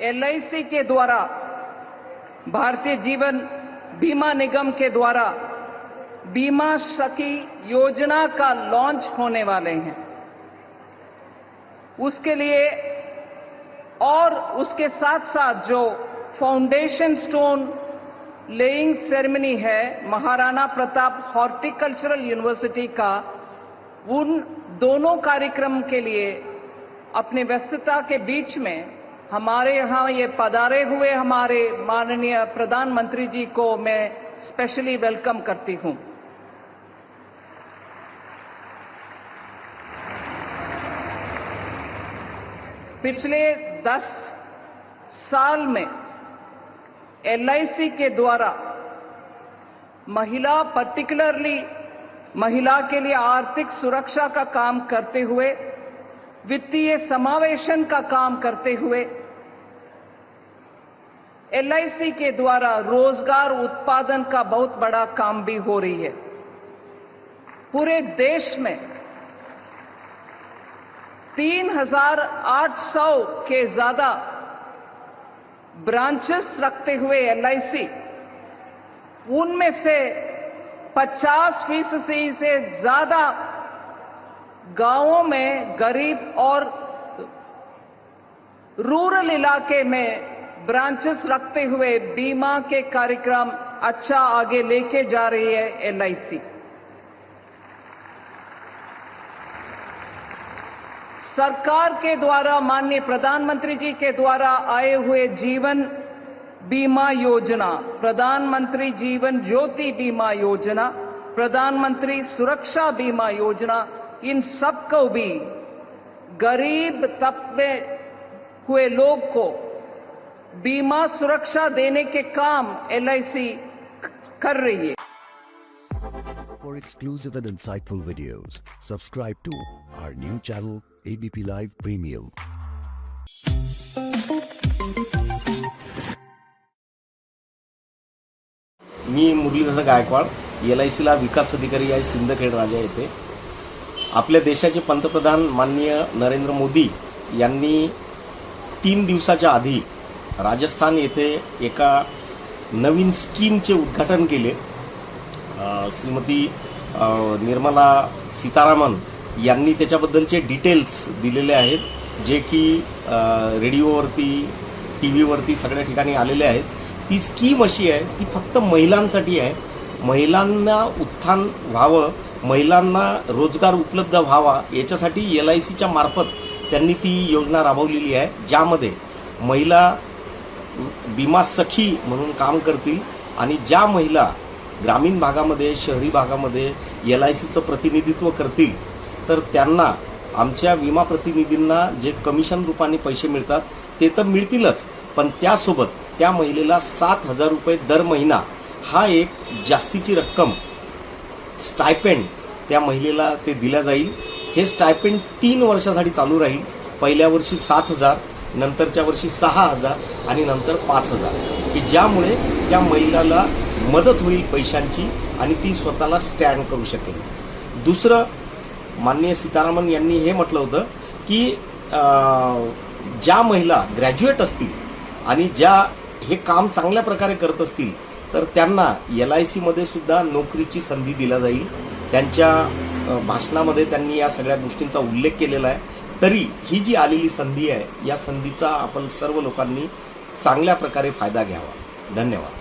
LIC के द्वारा, भारतीय जीवन बीमा निगम के द्वारा बीमा सखी योजना का लॉन्च होने वाले हैं। उसके लिए और उसके साथ साथ जो फाउंडेशन स्टोन लेइंग सेरेमनी है, महाराणा प्रताप हॉर्टिकल्चरल यूनिवर्सिटी का, उन दोनों कार्यक्रम के लिए अपने व्यस्तता के बीच में हमारे यहाँ ये पधारे हुए हमारे माननीय प्रधानमंत्री जी को मैं स्पेशली वेलकम करती हूँ। पिछले दस साल में एलआईसी के द्वारा महिला पर्टिकुलरली महिला के लिए आर्थिक सुरक्षा का काम करते हुए, वित्तीय समावेशन का काम करते हुए एलआईसी के द्वारा रोज़गार उत्पादन का बहुत बड़ा काम भी हो रही है। पूरे देश में तीन हज़ार आठ सौ के ज़्यादा ब्रांचेस रखते हुए एलआईसी उनमें से 50 फ़ीसदी से ज़्यादा गाँवों में गरीब और रूरल इलाके में ब्रांचेस रखते हुए बीमा के कार्यक्रम अच्छा आगे लेके जा रही है एलआईसी सरकार के द्वारा, माननीय प्रधानमंत्री जी के द्वारा आए हुए जीवन बीमा योजना, प्रधानमंत्री जीवन ज्योति बीमा योजना, प्रधानमंत्री सुरक्षा बीमा योजना, इन सबको भी गरीब तबके हुए लोग को बीमा सुरक्षा देने के काम एलआईसी कर रही है For exclusive and insightful videos, subscribe to our new channel ABP Live Premium. मी मुरलीधर गायकवाड एल आय सीला विकास अधिकारी आहे सिंदखेड राजा येथे आपल्या देशाचे पंतप्रधान माननीय नरेंद्र मोदी यांनी तीन दिवसाच्या आधी राजस्थान येथे एका नवीन स्कीमचे उद्घाटन केले. श्रीमती निर्मला सीतारामन यांनी त्याच्याबद्दलचे डिटेल्स दिलेले आहेत जे की रेडिओवरती टी व्हीवरती सगळ्या ठिकाणी आलेले आहेत. ती स्कीम अशी आहे ती फक्त महिलांसाठी आहे. महिलांना उत्थान व्हावं महिलांना रोजगार उपलब्ध व्हावा याच्यासाठी एल आय सीच्या मार्फत त्यांनी ती योजना राबवलेली आहे. ज्यामध्ये महिला विमा सखी म्हणून काम करतील आणि ज्या महिला ग्रामीण भागामध्ये शहरी भागामध्ये एल आय सीचं प्रतिनिधित्व करतील तर त्यांना आमच्या विमा प्रतिनिधींना जे कमिशन रूपाने पैसे मिळतात ते तर मिळतीलच. पण त्यासोबत त्या महिलेला सात हजार रुपये दर महिना हा एक जास्तीची रक्कम स्टायपेंड त्या महिलेला ते दिल्या जाईल. हे स्टायपेंड तीन वर्षासाठी चालू राहील. पहिल्या वर्षी सात हजार नंतरच्या वर्षी सहा हजार आणि नंतर पाच हजार. की ज्यामुळे त्या महिलाला मदत होईल पैशांची आणि ती स्वतःला स्टँड करू शकेल. दुसरं माननीय सीतारामन यांनी हे म्हटलं होतं की ज्या महिला ग्रॅज्युएट असतील आणि ज्या हे काम चांगल्या प्रकारे करत असतील तर त्यांना एल आय सीमध्ये सुद्धा नोकरीची संधी दिला जाईल. त्यांच्या भाषणामध्ये त्यांनी या सगळ्या गोष्टींचा उल्लेख केलेला आहे. तरी ही जी आलेली संधी आहे या संधीचा आपण सर्व लोकांनी चांगल्या प्रकारे फायदा घ्यावा. धन्यवाद.